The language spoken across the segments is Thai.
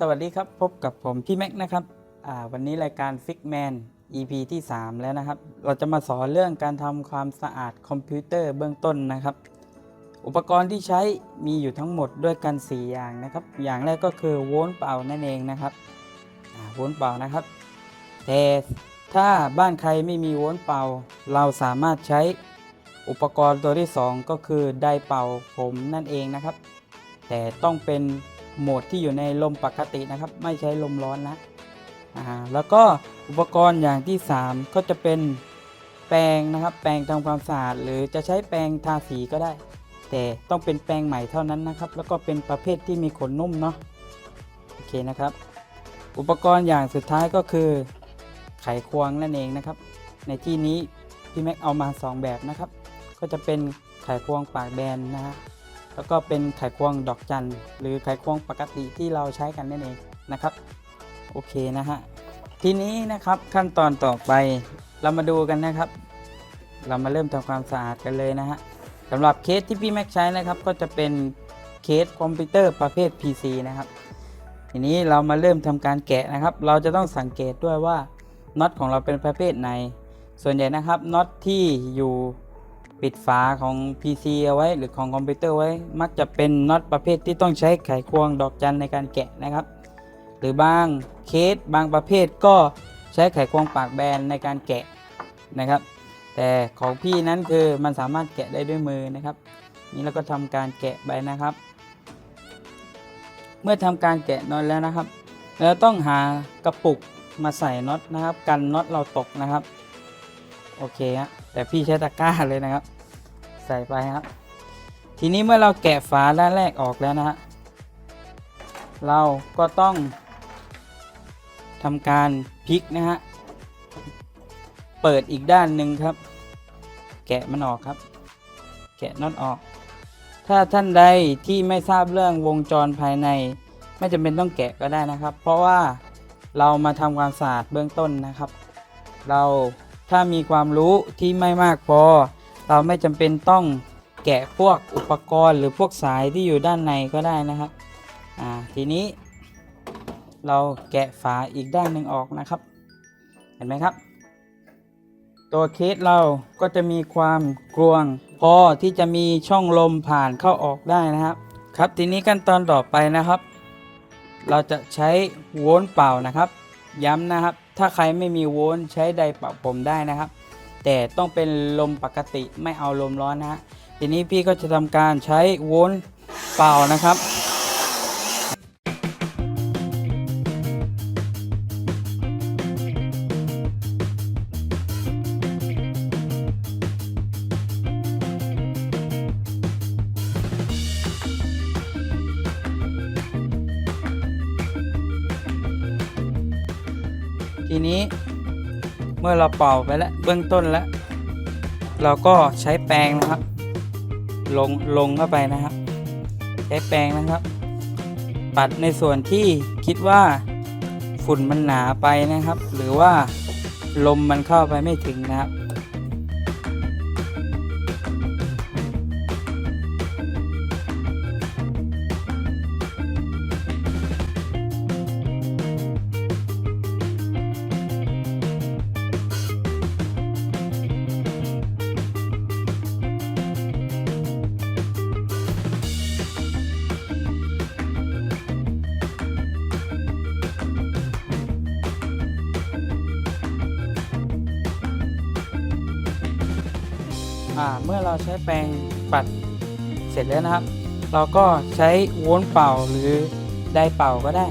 สวัสดีครับพบกับผมพี่แม็กนะครับวันนี้รายการ Fix Man EP ที่ 3 แล้วนะครับ เราจะมาสอนเรื่องการทำความสะอาดคอมพิวเตอร์เบื้องต้นนะครับ อุปกรณ์ที่ใช้มีอยู่ทั้งหมดด้วยกัน 4 อย่างนะครับ อย่างแรกก็คือโวลต์เป่านั่นเองนะครับโวลต์เป่านะครับแต่ถ้าบ้านใครไม่มีโวลต์เป่า เราสามารถใช้อุปกรณ์ตัวที่ 2 ก็คือไดเป่าผมนั่นเองนะครับ แต่ต้องเป็น โหมดที่อยู่ในลมปกตินะครับ ไม่ใช้ลมร้อนนะอ่าแล้วก็อุปกรณ์อย่างที่ 3 ก็จะเป็นแปรงนะครับ แปรงทำความสะอาดหรือจะใช้แปรงทาสีก็ได้ แต่ต้องเป็นแปรงใหม่เท่านั้นนะครับ แล้วก็เป็นประเภทที่มีขนนุ่มเนาะโอเคนะครับ อุปกรณ์อย่างสุดท้ายก็คือไขควงนั่นเองนะครับ ในที่นี้พี่แม็กเอามา 2 แบบนะครับ ก็จะเป็นไขควงปากแบนนะฮะ แล้วก็เป็นไขควงดอกจันหรือไขควงปกติที่เราใช้กันนั่นเองนะครับโอเคนะฮะทีนี้นะครับขั้นตอนต่อไปเรามาดูกันนะครับ เรามาเริ่มทำความสะอาดกันเลยนะฮะสำหรับเคสที่พี่แม็กใช้นะครับก็จะเป็นเคสคอมพิวเตอร์ประเภท PC นะครับทีนี้เรามาเริ่มทำการแกะนะครับ เราจะต้องสังเกตด้วยว่าน็อตของเราเป็นประเภทไหน ส่วนใหญ่นะครับน็อตที่อยู่ ปิดฝาของ PC เอาไว้หรือของคอมพิวเตอร์ไว้ มักจะเป็นน็อตประเภทที่ต้องใช้ไขควงดอกจันในการแกะนะครับ หรือบางเคสบางประเภทก็ใช้ไขควงปากแบนในการแกะนะครับ แต่ของพี่นั้นคือมันสามารถแกะได้ด้วยมือนะครับ นี่เราก็ทำการแกะไปนะครับ เมื่อทำการแกะน็อตแล้วนะครับเราต้องหากระปุกมาใส่น็อตนะครับ กันน็อตเราตกนะครับ โอเคฮะแต่พี่ใช้ตะกร้าเลยนะครับ ใส่ไปครับ ทีนี้เมื่อเราแกะฝาด้านแรกออกแล้วนะฮะเราก็ต้องทำการพลิกนะฮะเปิดอีกด้านหนึ่งครับ แกะมันออกครับ แกะน็อตออก ถ้าท่านใดที่ไม่ทราบเรื่องวงจรภายใน ไม่จำเป็นต้องแกะก็ได้นะครับ เพราะว่าเรามาทำความสะอาดเบื้องต้นนะครับ เรา ถ้ามีความรู้ที่ไม่มากพอ เราไม่จำเป็นต้องแกะพวกอุปกรณ์หรือพวกสายที่อยู่ด้านในก็ได้นะครับอ่าทีนี้ เราแกะฝาอีกด้านหนึ่งออกนะครับ เห็นไหมครับ ตัวเคสเราก็จะมีความกลวง พอที่จะมีช่องลมผ่านเข้าออกได้นะครับ ครับทีนี้ขั้นตอนต่อไปนะครับ เราจะใช้โวลต์เป่านะครับ ย้ำนะครับ ถ้าใครไม่มีโวลต์ใช้ไดร์เป่าผมได้นะครับ แต่ต้องเป็นลมปกติไม่เอาลมร้อนนะฮะทีนี้พี่ก็จะทำการใช้โวลต์เป่านะครับ ทีนี้เมื่อเราเป่าไปแล้วเบื้องต้นแล้ว เราก็ใช้แปรงนะครับ ลงลงเข้าไปนะครับ ใช้แปรงนะครับ ปัดในส่วนที่คิดว่าฝุ่นมันหนาไปนะครับ หรือว่าลมมันเข้าไปไม่ถึงนะครับ เมื่อเราใช้แปรงปัดเสร็จแล้วนะครับ เราก็ใช้โวล์เป่าหรือไดร์เป่าก็ได้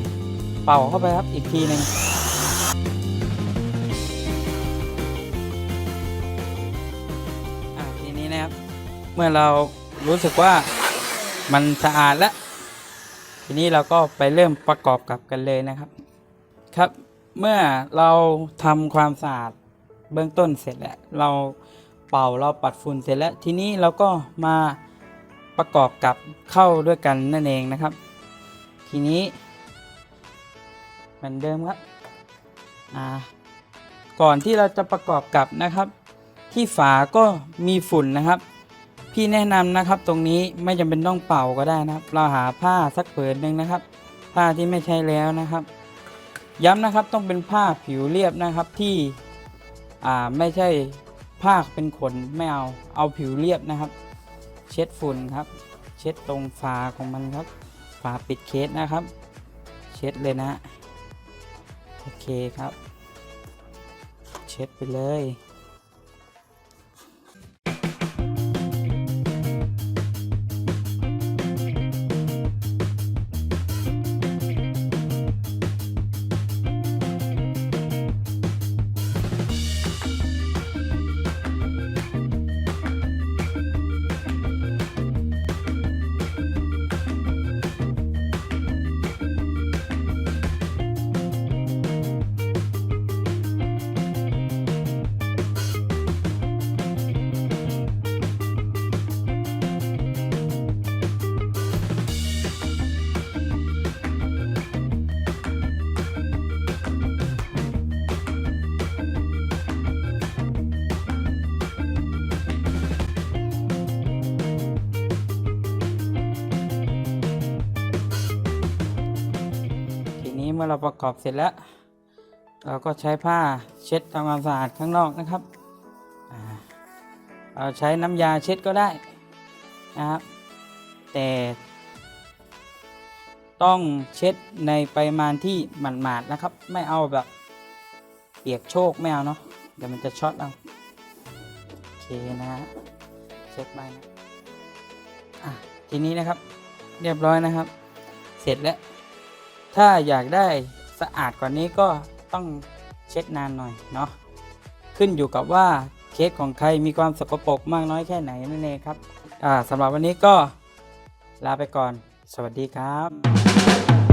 เป่าเข้าไปครับอีกทีหนึ่งอ่าทีนี้นะครับ เมื่อเรารู้สึกว่ามันสะอาดแล้ว ทีนี้เราก็ไปเริ่มประกอบกับกันเลยนะครับ ครับ เมื่อเราทำความสะอาดเบื้องต้นเสร็จแล้วเรา เป่าเราปัดฝุ่นเสร็จแล้วทีนี้เราก็มาประกอบกับเข้าด้วยกันนั่นเองนะครับ ทีนี้เหมือนเดิมครับอ่าก่อนที่เราจะประกอบกับนะครับ ที่ฝาก็มีฝุ่นนะครับ พี่แนะนำนะครับตรงนี้ไม่จำเป็นต้องเป่าก็ได้นะครับ เราหาผ้าสักผืนหนึ่งนะครับ ผ้าที่ไม่ใช้แล้วนะครับ ย้ำนะครับต้องเป็นผ้าผิวเรียบนะครับที่อ่าไม่ใช่ ผ้าเป็นขนไม่เอา เอาผิวเรียบนะครับ เช็ดฝุ่นครับ เช็ดตรงฝาของมันครับ ฝาปิดเคสนะครับ เช็ดเลยนะโอเคครับ เช็ดไปเลย เมื่อเราประกอบเสร็จแล้ว เราก็ใช้ผ้าเช็ดทำความสะอาดข้างนอกนะครับเราใช้น้ำยาเช็ดก็ได้นะครับ แต่ต้องเช็ดในปริมาณที่หมาดๆนะครับ ไม่เอาแบบเปียกโชกไม่เอาเนาะเดี๋ยวมันจะช็อตเอาโอเคนะฮะเช็ดไปนะะทีนี้นะครับเรียบร้อยนะครับ เสร็จแล้ว ถ้าอยากได้สะอาดกว่านี้ก็ต้องเช็ดนานหน่อยเนาะขึ้นอยู่กับว่าเคสของใครมีความสกปรกมากน้อยแค่ไหนนั่นเองครับสำหรับวันนี้ก็ลาไปก่อน สวัสดีครับ